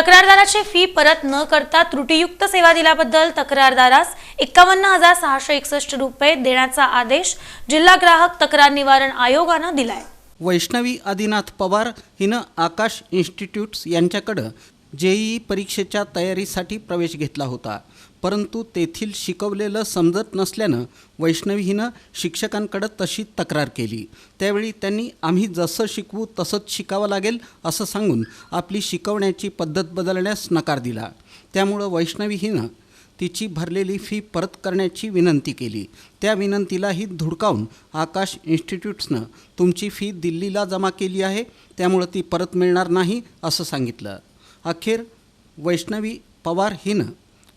तक्रारदाराची fee परत न करता त्रुटीयुक्त सेवा दिल्याबद्दल तक्रारदारास एक्कावन्न हजार सहाशे एकसष्ट रुपये देण्याचा आदेश जिल्हा ग्राहक तक्रार निवारण आयोगानं दिलाय. वैष्णवी आदिनाथ पवार हिनं आकाश इन्स्टिट्यूट्स यांच्याकडं जेईई परीक्षेच्या तयारीसाठी प्रवेश घेतला होता. परंतु तेथील शिकवलेलं समजत नसल्यानं वैष्णवी शिक्षकांकडं तशी तक्रार केली. त्यावेळी त्यांनी आम्ही जसं शिकवू तसंच शिकावं लागेल असं सांगून आपली शिकवण्याची पद्धत बदलण्यास नकार दिला. त्यामुळं वैष्णवीहीनं तिची भरलेली फी परत करण्याची विनंती केली. त्या विनंतीलाही धुडकावून आकाश इन्स्टिट्यूट्सनं तुमची फी दिल्लीला जमा केली आहे त्यामुळं ती परत मिळणार नाही असं सांगितलं. अखेर वैष्णवी पवार हिनं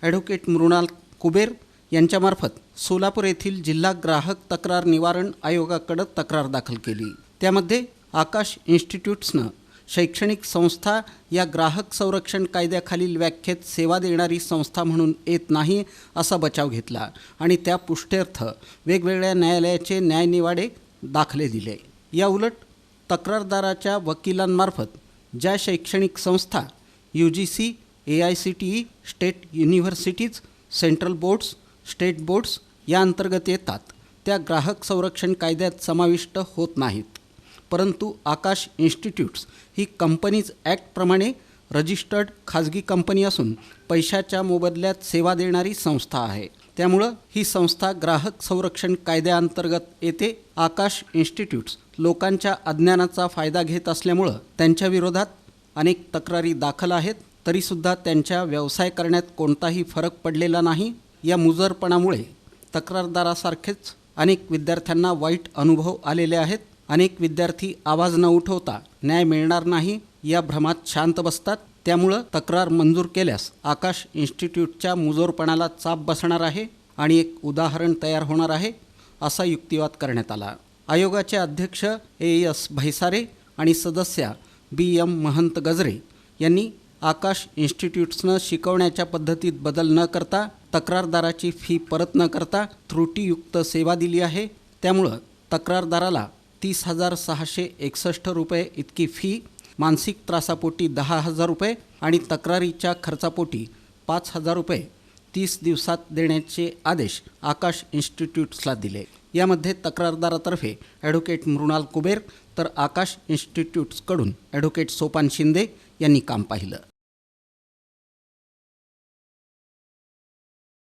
ॲडव्होकेट मृणाल कुबेर यांच्यामार्फत सोलापूर येथील जिल्हा ग्राहक तक्रार निवारण आयोगाकडं तक्रार दाखल केली. त्यामध्ये आकाश इन्स्टिट्यूट्सनं शैक्षणिक संस्था या ग्राहक संरक्षण कायद्याखालील व्याख्येत सेवा देणारी संस्था म्हणून येत नाही असा बचाव घेतला आणि त्या पुष्ट्यर्थ वेगवेगळ्या न्यायालयाचे न्यायनिवाडे दाखले दिले. या उलट तक्रारदाराच्या वकिलांमार्फत ज्या शैक्षणिक संस्था U G C A I C T E state universities central boards state boards या अंतर्गत येतात. त्या ग्राहक संरक्षण कायद्यात समाविष्ट होत नाहीत. परंतु आकाश इन्स्टिट्यूट्स ही कंपनीज ॲक्टप्रमाणे रजिस्टर्ड खाजगी कंपनी असून पैशाच्या मोबदल्यात सेवा देणारी संस्था आहे. त्यामुळं ही संस्था ग्राहक संरक्षण कायद्याअंतर्गत येते आकाश इन्स्टिट्यूट्स लोकांच्या अज्ञानाचा फायदा घेत असल्यामुळं त्यांच्या विरोधात अनेक तक्रारी दाखल आहेत तरीसुद्धा त्यांच्या व्यवसाय करण्यात कोणताही फरक पडलेला नाही. या मुजरपणामुळे तक्रारदारासारखेच अनेक विद्यार्थ्यांना वाईट अनुभव आलेले आहेत. अनेक विद्यार्थी आवाज न उठवता न्याय मिळणार नाही या भ्रमात शांत बसतात. त्यामुळं तक्रार मंजूर केल्यास आकाश इन्स्टिट्यूटच्या मुजोरपणाला चाप बसणार आहे आणि एक उदाहरण तयार होणार आहे असा युक्तिवाद करण्यात आला. आयोगाचे अध्यक्ष ए एस भैसारे आणि सदस्या बी एम महंत गजरे यांनी आकाश इन्स्टिट्यूट्सनं शिकवण्याच्या पद्धतीत बदल न करता तक्रारदाराची फी परत न करता त्रुटीयुक्त सेवा दिली आहे. त्यामुळं तक्रारदाराला तीस हजार सहाशे एकसष्ट रुपये इतकी फी मानसिक त्रासापोटी दहा हजार रुपये आणि तक्रारीच्या खर्चापोटी पाच हजार रुपये तीस दिवसात देण्याचे आदेश आकाश इन्स्टिट्यूट्सला दिले. यामध्ये तक्रारदारातर्फे ॲडव्होकेट मृणाल कुबेर तर आकाश इन्स्टिट्यूट्सकडून ॲडव्होकेट सोपान शिंदे यांनी काम पाहिलं.